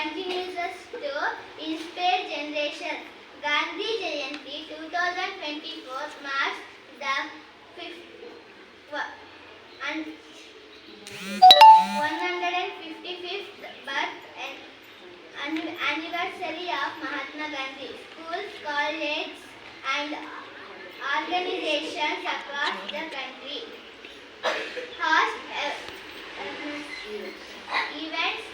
continues to inspire generations. Gandhi Jayanti 2024 marks the fifth and 155th birth and anniversary of Mahatma Gandhi. Schools, colleges and organizations across the country host uh, events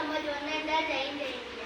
સમજવાના અંદાજ જઈને જાય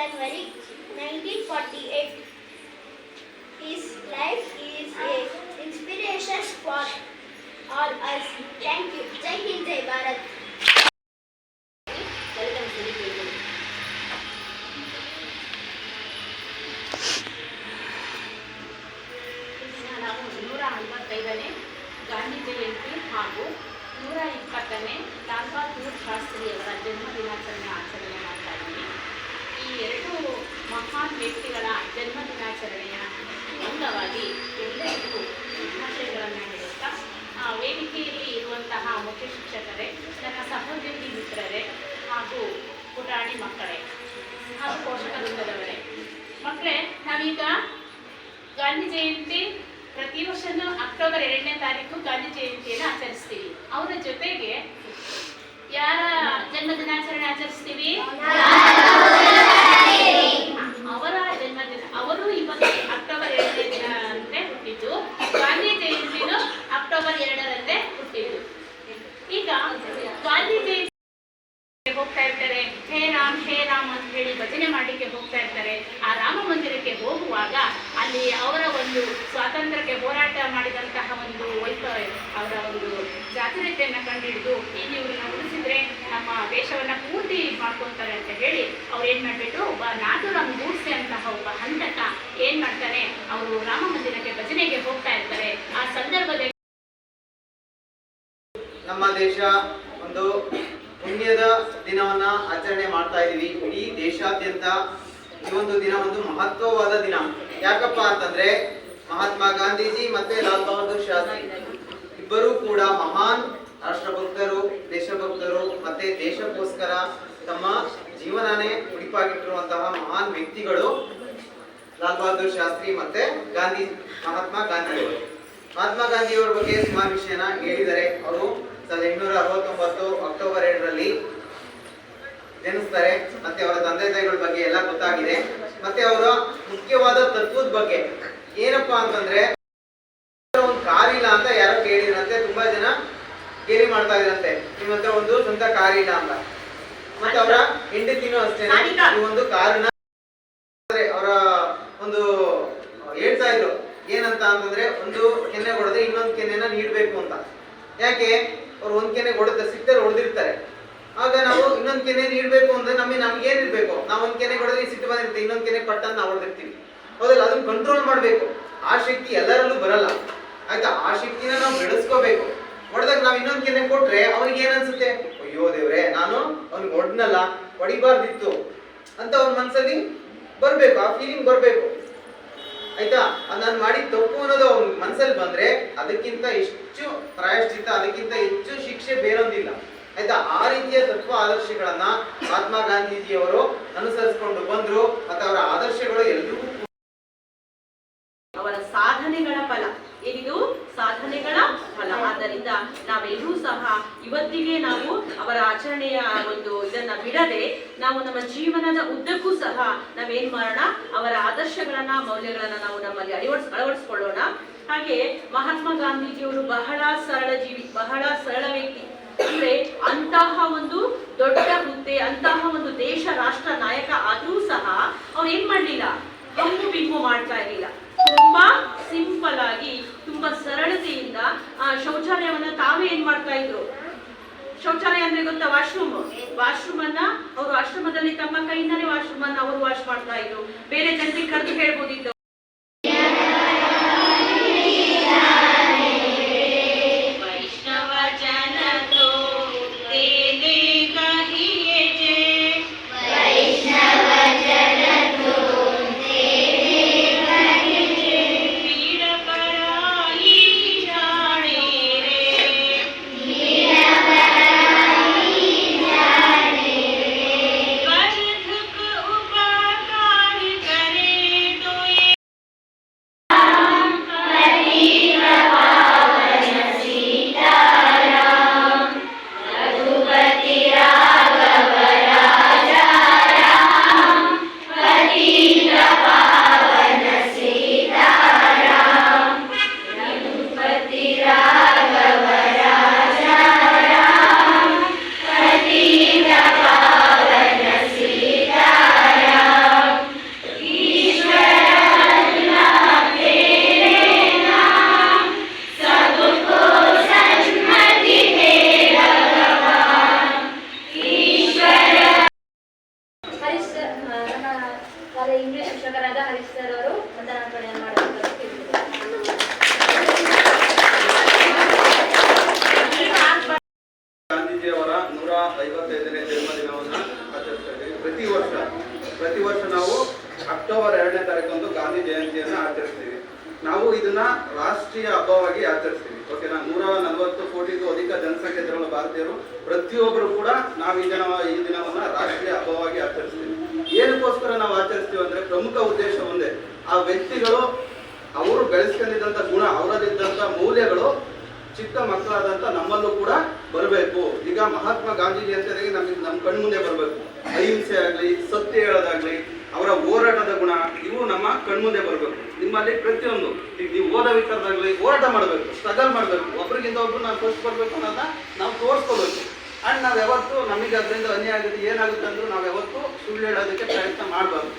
January 1948. His life is a inspiration for all us. Thank you. Jai Hind, Jai Bharat. Dalit Muslim ಕೇಳಿದರು ನಾವು ನೂರ ಐವತ್ತೈದನೇ ಗಾಂಧಿ ಜಯಂತಿ ಹಾಗೂ ನೂರ ಇಪ್ಪತ್ತನೇ ಲಾಲ್ ಬಹದ್ದೂರ್ ಶಾಸ್ತ್ರಿಯವರ ಜನ್ಮ ದಿನಾಚರಣೆ ಆಚರಣೆ ಮಹಾನ್ ವ್ಯಕ್ತಿಗಳ ಜನ್ಮ ದಿನಾಚರಣೆಯ ಅಂಗವಾಗಿ ಎಲ್ಲರಿಗೂ ಶುಭಾಶಯಗಳನ್ನು ಹೇಳುತ್ತಾ ಆ, ವೇದಿಕೆಯಲ್ಲಿ ಇರುವಂತಹ ಮುಖ್ಯ ಶಿಕ್ಷಕರೇ ನನ್ನ ಸಹೋದ್ಯೋಗಿ ಮಿತ್ರರೇ ಹಾಗೂ ಪುಟಾಣಿ ಮಕ್ಕಳೇ ಹಾಗೂ ಪೋಷಕ ವೃಂದದವರೇ. ಮಕ್ಕಳೇ ನಾವೀಗ ಗಾಂಧಿ ಜಯಂತಿ ಪ್ರತಿ ವರ್ಷನೂ ಅಕ್ಟೋಬರ್ ಎರಡನೇ ತಾರೀಕು ಗಾಂಧಿ ಜಯಂತಿಯನ್ನು ಆಚರಿಸ್ತೀವಿ. ಅವರ ಜೊತೆಗೆ ಯಾರ ಜನ್ಮ ದಿನಾಚರಣೆ ಆಚರಿಸ್ತೀವಿ ಅವರ ಜನ್ಮದಿನ ಅವರು ಇವತ್ತು ಅಕ್ಟೋಬರ್ ಎರಡನೇ ದಿನ ಅಂತೆ ಹುಟ್ಟಿದ್ದು ಗಾಂಧಿ ಜಯಂತಿನೂ ಅಕ್ಟೋಬರ್ ಎರಡರಂತೆ ಹುಟ್ಟಿದ್ದು ಈಗ ಗಾಂಧಿ ಜಯಂತಿ ಹೋಗ್ತಾ ಇರ್ತಾರೆ ಹೇ ರಾಮ್ ಹೇ ರಾಮ್ ಅಂತ ಹೇಳಿ ಭಜನೆ ಮಾಡಲಿಕ್ಕೆ ಹೋಗ್ತಾ ಇರ್ತಾರೆ ಆ ರಾಮ ಮಂದಿರಕ್ಕೆ ಹೋಗುವಾಗ ಅಲ್ಲಿ ಅವರ ಒಂದು ಸ್ವಾತಂತ್ರ್ಯಕ್ಕೆ ಹೋರಾಟ ಮಾಡಿದಂತಹ ಒಂದು ವೈಭವ ಅವರ ಒಂದು ಕಂಡುಹಿಡಿದು ಇಲ್ಲಿ ಇವ್ರನ್ನ ಉಳಿಸಿದ್ರೆ ನಮ್ಮ ದೇಶವನ್ನ ಪೂರ್ತಿ ಮಾಡ್ಕೊತಾರೆ ಅಂತ ಹೇಳಿ ಅವ್ರು ಏನ್ ಮಾಡ್ಬಿಟ್ಟು, ಒಬ್ಬ ನಾಥುರಾಮ್ ಗೂಡ್ಸೆ ಅಂತಹ ಒಬ್ಬ ಹಂತಕ ಏನ್ ಮಾಡ್ತಾನೆ, ಅವರು ರಾಮ ಮಂದಿರಕ್ಕೆ ಭಜನೆಗೆ ಹೋಗ್ತಾ ಇರ್ತಾರೆ. ಆ ಸಂದರ್ಭದಲ್ಲಿ ನಮ್ಮ ದೇಶ ಒಂದು ಪುಣ್ಯದ ದಿನವನ್ನ ಆಚರಣೆ ಮಾಡ್ತಾ ಇದೀವಿ. ಇಡೀ ದೇಶಾದ್ಯಂತ ಈ ಒಂದು ದಿನ ಒಂದು ಮಹತ್ವವಾದ ದಿನ. ಯಾಕಪ್ಪ ಅಂತಂದ್ರೆ ಮಹಾತ್ಮ ಗಾಂಧೀಜಿ ಮತ್ತೆ ಲಾಲ್ ಬಹದ್ದೂರ್ ಶಾಸ್ತ್ರಿ ಇಬ್ಬರೂ ಕೂಡ ಮಹಾನ್ ಮತ್ತೆ ದೇಶಕ್ಕೋಸ್ಕರ ತಮ್ಮ ಜೀವನನೇ ಮುಡಿಪಾಗಿಟ್ಟಿರುವಂತಹ ಮಹಾನ್ ವ್ಯಕ್ತಿಗಳು ಲಾಲ್ ಬಹದ್ದೂರ್ ಶಾಸ್ತ್ರಿ ಮತ್ತೆ ಗಾಂಧಿ, ಮಹಾತ್ಮ ಗಾಂಧಿಯವರು. ಮಹಾತ್ಮ ಗಾಂಧಿಯವರ ಬಗ್ಗೆ ಸುಮಾರು ವಿಷಯನ ಹೇಳಿದರೆ ಅವರು ಸಾವಿರದ ಎಂಟುನೂರ ಅರವತ್ತೊಂಬತ್ತು ಅಕ್ಟೋಬರ್ ಎರಡರಲ್ಲಿ ಜನಿಸ್ತಾರೆ. ಮತ್ತೆ ಅವರ ತಂದೆ ತಾಯಿಗಳ ಬಗ್ಗೆ ಎಲ್ಲ ಗೊತ್ತಾಗಿದೆ. ಮತ್ತೆ ಅವರ ಮುಖ್ಯವಾದ ತತ್ವದ ಬಗ್ಗೆ ಏನಪ್ಪಾ ಅಂತಂದ್ರೆ, ಒಂದು ಕಾರಿಲ್ಲ ಅಂತ ಯಾರೋ ಕೇಳಿದ್ರಂತೆ. ತುಂಬಾ ಜನ ಗೇಲಿ ಮಾಡ್ತಾ ಇದ್ರಂತೆ ನಿಮ್ಮ ಹತ್ರ ಒಂದು ಸ್ವಂತ ಕಾರ್ ಇಲ್ಲ ಅಂತ. ಮತ್ತೆ ಅವರ ಹೆಂಡತಿನೂ ಅಷ್ಟೇ. ಈ ಒಂದು ಕಾರನ್ನ ಅವರ ಒಂದು ಹೇಳ್ತಾ ಇದ್ರು. ಏನಂತ ಅಂತಂದ್ರೆ ಒಂದು ಕೆನ್ನೆ ಹೊಡೆದ್ರೆ ಇನ್ನೊಂದು ಕೆನ್ನೆನ ನೀಡ್ಬೇಕು ಅಂತ. ಯಾಕೆ? ಅವ್ರು ಒಂದ್ ಕೆನೆ ಹೊಡೆದ ಸಿಕ್ತಾರೆ ಹೊಡೆದಿರ್ತಾರೆ. ಆಗ ನಾವು ಇನ್ನೊಂದ್ ಕೆನೆ ನೀಡ್ಬೇಕು ಅಂದ್ರೆ ನಮಗೆ ನಮ್ಗೆ ಏನಿರ್ಬೇಕು ನಾವು ಒಂದ್ ಕೆನೆ ಹೊಡೆದ್ರೆ ಸಿಟ್ಟು ಬಂದಿರುತ್ತೆ ಇನ್ನೊಂದ್ ಕೆನೆ ಪಟ್ಟಂತ ನಾವು ಹೊಡೆದಿರ್ತೀವಿ. ಹೌದಲ್ಲ? ಅದನ್ನ ಕಂಟ್ರೋಲ್ ಮಾಡ್ಬೇಕು. ಆ ಶಕ್ತಿ ಎಲ್ಲರಲ್ಲೂ ಬರಲ್ಲ. ಆಯ್ತಾ? ಆ ಶಕ್ತಿನ ನಾವು ಬೆಳೆಸ್ಕೋಬೇಕು. ಹೊಡೆದಾಗ ನಾವ್ ಇನ್ನೊಂದ್ ಕೆನೆ ಕೊಟ್ರೆ ಅವ್ನಿಗೆ ಏನ್ ಅನ್ಸುತ್ತೆ ಅಯ್ಯೋ ದೇವ್ರೆ ನಾನು ಹೊಡ್ನಲ್ಲ ಹೊಡಿಬಾರ್ದಿತ್ತು ಅಂತ ಅವ್ರ ಮನ್ಸಲ್ಲಿ ಬರ್ಬೇಕು, ಆ ಫೀಲಿಂಗ್ ಬರ್ಬೇಕು. ಆಯ್ತಾ? ನಾನು ಮಾಡಿದ ತಪ್ಪು ಅನ್ನೋದು ಅವ್ನ ಮನ್ಸಲ್ಲಿ ಬಂದ್ರೆ ಅದಕ್ಕಿಂತ ಹೆಚ್ಚು ಪ್ರಾಯಶ್ಚಿತ್ತ, ಅದಕ್ಕಿಂತ ಹೆಚ್ಚು ಶಿಕ್ಷೆ ಬೇರೊಂದಿಲ್ಲ. ಆಯ್ತಾ? ಆ ರೀತಿಯ ತತ್ವ ಆದರ್ಶಗಳನ್ನ ಮಹಾತ್ಮ ಗಾಂಧೀಜಿಯವರು ಅನುಸರಿಸಿಕೊಂಡು ಬಂದ್ರು, ಮತ್ತೆ ಅವರ ಆದರ್ಶಗಳು ಎಲ್ರಿಗೂ ಅವರ ಸಾಧನೆಗಳ ಫಲ. ಫಲ ಆದ್ದರಿಂದ ನಾವೆಲ್ಲರೂ ಸಹ ಇವತ್ತಿಗೆ ನಾವು ಅವರ ಆಚರಣೆಯ ಒಂದು ಇದನ್ನ ಬಿಡದೆ ನಾವು ನಮ್ಮ ಜೀವನದ ಉದ್ದಕ್ಕೂ ಸಹ ನಾವೇನ್ ಮಾಡೋಣ? ಅವರ ಆದರ್ಶಗಳನ್ನ, ಮೌಲ್ಯಗಳನ್ನ ನಾವು ನಮ್ಮಲ್ಲಿ ಅಳವಡಿಸ್, ಅಳವಡಿಸ್ಕೊಳ್ಳೋಣ. ಹಾಗೆ ಮಹಾತ್ಮ ಗಾಂಧೀಜಿಯವರು ಬಹಳ ಸರಳ ಜೀವಿ, ಬಹಳ ಸರಳ ವ್ಯಕ್ತಿ. ಅಂದ್ರೆ ಅಂತಹ ಒಂದು ದೊಡ್ಡ ಹುದ್ದೆ, ಅಂತಹ ಒಂದು ದೇಶ ರಾಷ್ಟ್ರ ನಾಯಕ ಆದ್ರೂ ಸಹ ಅವ್ರು ಏನ್ ಮಾಡ್ಲಿಲ್ಲ? ಹಂಗು ಬಿಂಗು ಮಾಡ್ತಾ ಇರಲಿಲ್ಲ. ತುಂಬಾ ಸಿಂಪಲ್ ಆಗಿ ತುಂಬಾ ಸರಳತೆಯಿಂದ ಆ ಶೌಚಾಲಯವನ್ನ ತಾವೇ ಏನ್ ಮಾಡ್ತಾ ಇದ್ರು? ಶೌಚಾಲಯ ಅಂದ್ರೆ ಗೊತ್ತಾ, ವಾಶ್ರೂಮ್. ವಾಶ್ರೂಮ್ ಅನ್ನ ಅವರು ಆಶ್ರಮದಲ್ಲಿ ತಮ್ಮ ಕೈಯಿಂದಾನೇ ವಾಶ್ರೂಮ್ ಅನ್ನ ಅವರು ವಾಶ್ ಮಾಡ್ತಾ ಇದ್ರು. ಬೇರೆ ಜನರಿಗೆ ಕರೆದು ಹೇಳ್ಬೋದಿತ್ತು. ಐವತ್ತೈದನೇ ಜನ್ಮದಿನವನ್ನು ಆಚರಿಸ್ತಾ ಇದ್ದೀವಿ ಪ್ರತಿ ವರ್ಷ ಪ್ರತಿ ವರ್ಷ ನಾವು ಅಕ್ಟೋಬರ್ ಎರಡನೇ ತಾರೀಕಂದು ಗಾಂಧಿ ಜಯಂತಿಯನ್ನು ಆಚರಿಸ್ತೀವಿ ನಾವು ಇದನ್ನ ರಾಷ್ಟ್ರೀಯ ಹಬ್ಬವಾಗಿ ಆಚರಿಸ್ತೀವಿ ಓಕೆನಾ ನೂರ ನಲವತ್ತು ಕೋಟಿಗೂ ಅಧಿಕ ಜನಸಂಖ್ಯೆ ಇರುವ ಭಾರತೀಯರು ಪ್ರತಿಯೊಬ್ಬರು ಕೂಡ ನಾವು ಈ ದಿನ ಈ ದಿನವನ್ನ ರಾಷ್ಟ್ರೀಯ ಹಬ್ಬವಾಗಿ ಆಚರಿಸ್ತೀವಿ ಏನಕ್ಕೋಸ್ಕರ ನಾವು ಆಚರಿಸ್ತೀವಿ ಅಂದ್ರೆ ಪ್ರಮುಖ ಉದ್ದೇಶ ಒಂದೇ ಆ ವ್ಯಕ್ತಿಗಳು ಅವರು ಬೆಳೆಸ್ಕೊಂಡಿದ್ದಂತ ಗುಣ ಅವರಲ್ಲಿದ್ದಂತ ಮೌಲ್ಯಗಳು ಮಕ್ಕಳಾದಂತ ನಮ್ಮಲ್ಲೂ ಕೂಡ ಬರಬೇಕು. ಈಗ ಮಹಾತ್ಮ ಗಾಂಧೀಜಿ ಅಂತ ನಮಗೆ ನಮ್ಮ ಕಣ್ಮುಂದೆ ಬರಬೇಕು. ಅಹಿಂಸೆ ಆಗ್ಲಿ, ಸತ್ಯ ಹೇಳೋದಾಗ್ಲಿ, ಅವರ ಹೋರಾಟದ ಗುಣ, ಇವು ನಮ್ಮ ಕಣ್ಮುಂದೆ ಬರಬೇಕು. ನಿಮ್ಮಲ್ಲಿ ಪ್ರತಿಯೊಂದು. ಈಗ ನೀವು ಓದೋ ವಿಚಾರದಾಗ್ಲಿ, ಹೋರಾಟ ಮಾಡಬೇಕು ಸ್ಟ್ರಗಲ್ ಮಾಡಬೇಕು. ಒಬ್ರಿಗಿಂತ ಒಬ್ರು ನಾವು ಬರ್ಬೇಕು ಅನ್ನೋದನ್ನ ನಾವು ತೋರಿಸ್ಕೋಬೇಕು ಅಂಡ್ ನಾವು ಯಾವತ್ತು ನಮಗೆ ಅದರಿಂದ ಅನ್ಯಾಯ ಆಗುತ್ತೆ, ಏನಾಗುತ್ತೆ ಅಂದ್ರೂ ನಾವು ಯಾವತ್ತು ಸುಳ್ಳು ಹೇಳೋದಕ್ಕೆ ಪ್ರಯತ್ನ ಮಾಡಬಾರ್ದು.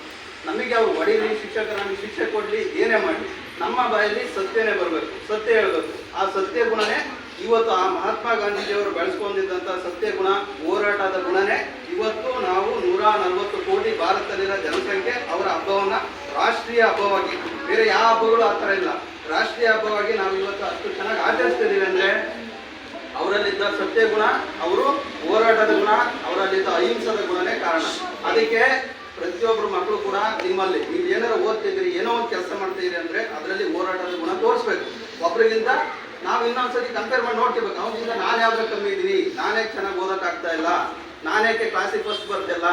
ನಮಗೆ ಅವ್ರು ಹೊಡೀಲಿ ಶಿಕ್ಷಕರು ನಮಗೆ ಶಿಕ್ಷೆ ಕೊಡ್ಲಿ, ಏನೇ ಮಾಡಲಿ. ನಮ್ಮ ಬಾಯಲ್ಲಿ ಸತ್ಯನೇ ಬರಬೇಕು, ಸತ್ಯ ಹೇಳ್ಬೇಕು. ಆ ಸತ್ಯ ಗುಣನೇ ಇವತ್ತು ಆ ಮಹಾತ್ಮ ಗಾಂಧೀಜಿಯವರು ಬೆಳೆಸ್ಕೊಂಡಿದ್ದಂಥ ಸತ್ಯ ಗುಣ, ಹೋರಾಟದ ಗುಣನೇ ಇವತ್ತು ನಾವು ನೂರ ನಲವತ್ತು ಕೋಟಿ ಭಾರತದಲ್ಲಿರೋ ಜನಸಂಖ್ಯೆ, ಅವರ ಹಬ್ಬವನ್ನ ರಾಷ್ಟ್ರೀಯ ಹಬ್ಬವಾಗಿ. ಬೇರೆ ಯಾವ ಹಬ್ಬಗಳು ಆ ಥರ ಇಲ್ಲ. ರಾಷ್ಟ್ರೀಯ ಹಬ್ಬವಾಗಿ ನಾವು ಇವತ್ತು ಅಷ್ಟು ಚೆನ್ನಾಗಿ ಆಚರಿಸ್ತಿದ್ದೀವಿ ಅಂದ್ರೆ ಅವರಲ್ಲಿದ್ದ ಸತ್ಯ ಗುಣ, ಅವರು ಹೋರಾಟದ ಗುಣ, ಅವರಲ್ಲಿದ್ದ ಅಹಿಂಸದ ಗುಣನೇ ಕಾರಣ. ಅದಕ್ಕೆ ಪ್ರತಿಯೊಬ್ಬರು ಮಕ್ಕಳು ಕೂಡ ನಿಮ್ಮಲ್ಲಿ, ನೀವು ಏನಾರ ಓದ್ತಿದ್ದೀರಿ, ಏನೋ ಒಂದು ಕೆಲಸ ಮಾಡ್ತಿದ್ದೀರಿ ಅಂದ್ರೆ ಅದರಲ್ಲಿ ಹೋರಾಟದ ಗುಣ ತೋರಿಸ್ಬೇಕು. ಒಬ್ರಿಗಿಂತ ನಾವು ಇನ್ನೊಂದ್ಸತಿ ಕಂಪೇರ್ ಮಾಡಿ ನೋಡ್ತಿರ್ಬೇಕು ಅವನಿಂದ ನಾನು ಯಾವ್ದು ಕಮ್ಮಿ ಇದ್ದೀನಿ? ನಾನೇ ಚೆನ್ನಾಗಿ ಓದಕ್ ಆಗ್ತಾ ಇಲ್ಲ? ನಾನೇಕೆ ಕ್ಲಾಸಿಗೆ ಫಸ್ಟ್ ಬರ್ತಿಲ್ಲ?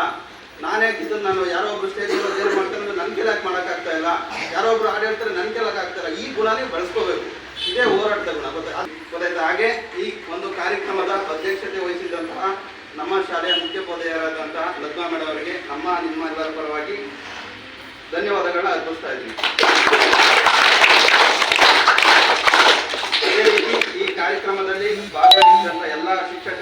ನಾನೇ ಇದನ್ನ ನಾನು ಯಾರೋ ಒಬ್ರು ಸ್ಟೇಜ್ ಏನು ಮಾಡ್ತಾರೆ ನನ್ನ ನನ್ ಮಾಡೋಕ್ಕಾಗ್ತಾ ಮಾಡಕ್ ಇಲ್ಲ? ಯಾರೋ ಒಬ್ರು ಹಾಡು ಹೇಳ್ತಾರೆ ನನ್ ಕೆಲಕ್ಕೆ ಇಲ್ಲ? ಈ ಗುಣನೇ ಬಳಸ್ಕೋಬೇಕು. ಇದೇ ಹೋರಾಟದ ಗುಣ. ಗೊತ್ತಾಯ್ತು? ಹಾಗೆ ಈ ಒಂದು ಕಾರ್ಯಕ್ರಮದ ಅಧ್ಯಕ್ಷತೆ ವಹಿಸಿದಂತಹ ನಮ್ಮ ಶಾಲೆಯ ಮುಖ್ಯೋಪಾಧ್ಯಾಯರಾದಂತಹ ಲಗ್ನಾ ಮೇಡಮ್ ಅವರಿಗೆ ನಮ್ಮ ನಿಮ್ಮ ಪರವಾಗಿ ಧನ್ಯವಾದಗಳನ್ನ ಅರ್ಪಿಸ್ತಾ ಇದ್ದೀನಿ. ಭಾಗವಹಿಸಿದಂತ ಎಲ್ಲ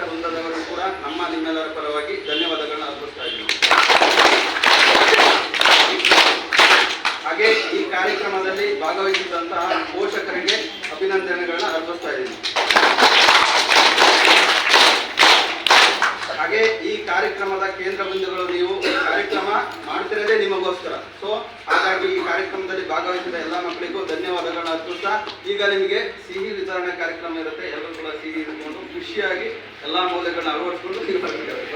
ಸೀಗೆ ಇಟ್ಕೊಂಡು ಖುಷಿಯಾಗಿ ಎಲ್ಲ ಮೌಲ್ಯಗಳನ್ನ ಅಳವಡಿಸ್ಕೊಂಡು ನಿರ್ವಹಿಸ್ತಾರೆ